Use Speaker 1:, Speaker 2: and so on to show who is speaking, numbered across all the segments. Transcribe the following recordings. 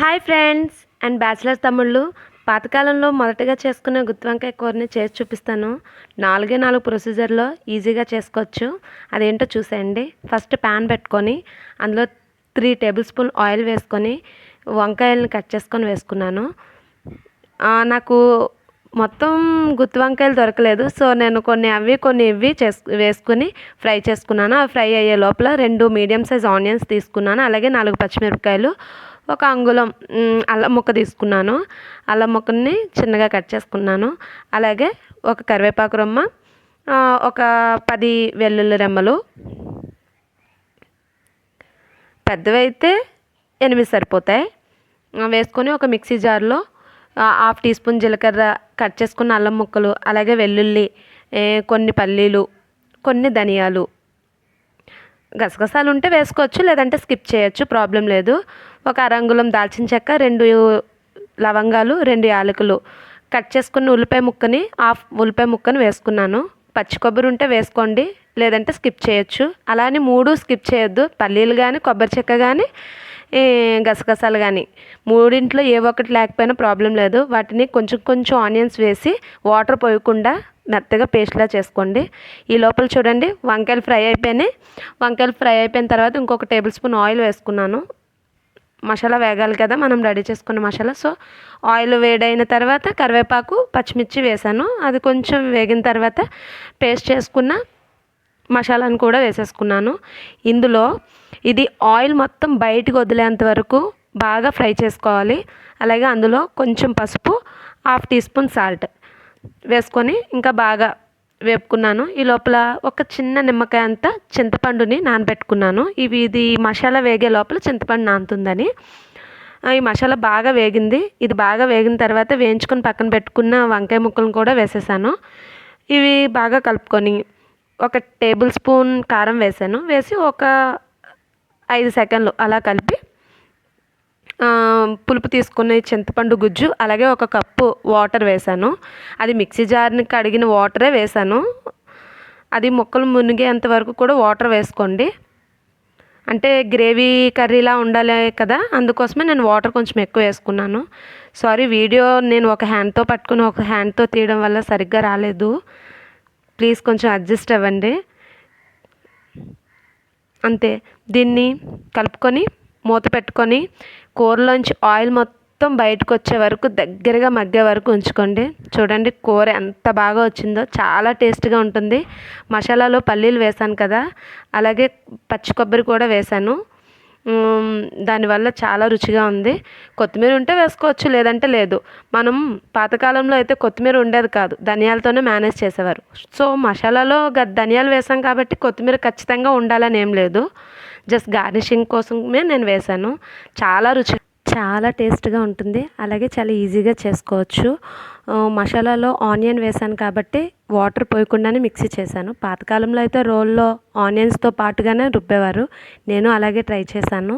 Speaker 1: Hi friends and bachelors తమ్ముళ్ళు పాతకాలంలో మొదటగా చేసుకునే గుత్తి వంకాయ కూరని చేసి చూపిస్తాను. నాలుగే నాలుగు ప్రొసీజర్లో ఈజీగా చేసుకోవచ్చు. అదేంటో చూసేయండి. ఫస్ట్ ప్యాన్ పెట్టుకొని అందులో త్రీ టేబుల్ స్పూన్ ఆయిల్ వేసుకొని వంకాయలను కట్ చేసుకొని వేసుకున్నాను. నాకు మొత్తం గుత్తి వంకాయలు దొరకలేదు. సో నేను కొన్ని అవి కొన్ని ఇవి చేసు వేసుకుని ఫ్రై చేసుకున్నాను. అవి ఫ్రై అయ్యే లోపల రెండు మీడియం సైజ్ ఆనియన్స్ తీసుకున్నాను. అలాగే నాలుగు పచ్చిమిరపకాయలు ఒక అంగుళం అల్లం ముక్క తీసుకున్నాను. అల్లం ముక్కని చిన్నగా కట్ చేసుకున్నాను. అలాగే ఒక కరివేపాకు రొమ్మ ఒక పది వెల్లుల్లి రెమ్మలు. పెద్దవైతే ఎనిమిది సరిపోతాయి. వేసుకొని ఒక మిక్సీ జార్లో హాఫ్ టీ స్పూన్ జీలకర్ర కట్ చేసుకున్న అల్లం ముక్కలు అలాగే వెల్లుల్లి కొన్ని పల్లీలు కొన్ని ధనియాలు. గసగసాలు ఉంటే వేసుకోవచ్చు లేదంటే స్కిప్ చేయొచ్చు ప్రాబ్లం లేదు. ఒక అరంగుళం దాల్చిన చెక్క రెండు లవంగాలు రెండు యాలకులు. కట్ చేసుకున్న ఉల్లిపాయ ముక్కని హాఫ్ ఉల్లిపాయ ముక్కని వేసుకున్నాను. పచ్చి కొబ్బరి ఉంటే వేసుకోండి లేదంటే స్కిప్ చేయొచ్చు. అలానే మూడు స్కిప్ చేయొద్దు. పల్లీలు కానీ కొబ్బరి చెక్క కానీ గసగసాలు కానీ మూడింట్లో ఏ ఒక్కటి లేకపోయినా ప్రాబ్లం లేదు. వాటిని కొంచెం కొంచెం ఆనియన్స్ వేసి వాటర్ పోయకుండా మెత్తగా పేస్ట్లా చేసుకోండి. ఈ లోపల చూడండి వంకాయలు ఫ్రై అయిపోయినాయి. వంకాయలు ఫ్రై అయిపోయిన తర్వాత ఇంకొక టేబుల్ స్పూన్ ఆయిల్ వేసుకున్నాను. మసాలా వేగాలి కదా మనం రెడీ చేసుకున్న మసాలా. సో ఆయిల్ వేడైన తర్వాత కరివేపాకు పచ్చిమిర్చి వేసాను. అది కొంచెం వేగిన తర్వాత పేస్ట్ చేసుకున్న మసాలాను కూడా వేసేసుకున్నాను. ఇందులో ఇది ఆయిల్ మొత్తం బయటకు వదిలేంత వరకు బాగా ఫ్రై చేసుకోవాలి. అలాగే అందులో కొంచెం పసుపు హాఫ్ టీ స్పూన్ సాల్ట్ వేసుకొని ఇంకా బాగా వేపుకున్నాను. ఈ లోపల ఒక చిన్న నిమ్మకాయ అంతా చింతపండుని నానబెట్టుకున్నాను. ఇవి ఇది మసాలా వేగే లోపల చింతపండు నానుతుందని. ఈ మసాలా బాగా వేగింది. ఇది బాగా వేగిన తర్వాత వేయించుకొని పక్కన పెట్టుకున్న వంకాయ ముక్కలను కూడా వేసేసాను. ఇవి బాగా కలుపుకొని ఒక టేబుల్ స్పూన్ కారం వేసాను. వేసి ఒక ఐదు సెకండ్లు అలా కలిపి పులుపు తీసుకున్న చింతపండు గుజ్జు అలాగే ఒక కప్పు వాటర్ వేసాను అది మిక్సీ జార్ని కడిగిన వాటరే వేసాను అది ముక్కలు మునిగేంత వరకు కూడా వాటర్ వేసుకోండి. అంటే గ్రేవీ కర్రీలా ఉండాలి కదా అందుకోసమే నేను వాటర్ కొంచెం ఎక్కువ వేసుకున్నాను. సారీ వీడియో నేను ఒక హ్యాండ్తో పట్టుకుని ఒక హ్యాండ్తో తీయడం వల్ల సరిగ్గా రాలేదు. ప్లీజ్ కొంచెం అడ్జస్ట్ అవ్వండి. అంతే. దీన్ని కలుపుకొని మూత పెట్టుకొని కూరలోంచి ఆయిల్ మొత్తం బయటకు వచ్చే వరకు దగ్గరగా మగ్గే వరకు ఉంచుకోండి. చూడండి కూర ఎంత బాగా వచ్చిందో చాలా టేస్ట్గా ఉంటుంది. మసాలాలో పల్లీలు వేసాను కదా అలాగే పచ్చి కొబ్బరి కూడా వేసాను. దానివల్ల చాలా రుచిగా ఉంది. కొత్తిమీర ఉంటే వేసుకోవచ్చు లేదంటే లేదు. మనం పాతకాలంలో అయితే కొత్తిమీర ఉండేది కాదు ధనియాలతోనే మేనేజ్ చేసేవారు. సో మసాలాలో గ- ధనియాలు వేసాం కాబట్టి కొత్తిమీర ఖచ్చితంగా ఉండాలని ఏం లేదు. జస్ట్ గార్నిషింగ్ కోసమే నేను వేశాను. చాలా రుచి చాలా టేస్ట్గా ఉంటుంది. అలాగే చాలా ఈజీగా చేసుకోవచ్చు. మసాలాలో ఆనియన్ వేసాను కాబట్టి వాటర్ పోయకుండానే మిక్సీ చేశాను. పాతకాలంలో అయితే రోల్లో ఆనియన్స్తో పాటుగానే రుబ్బేవారు. నేను అలాగే ట్రై చేశాను.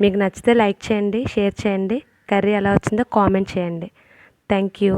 Speaker 1: మీకు నచ్చితే లైక్ చేయండి షేర్ చేయండి. కర్రీ ఎలా వచ్చిందో కామెంట్ చేయండి. Thank you.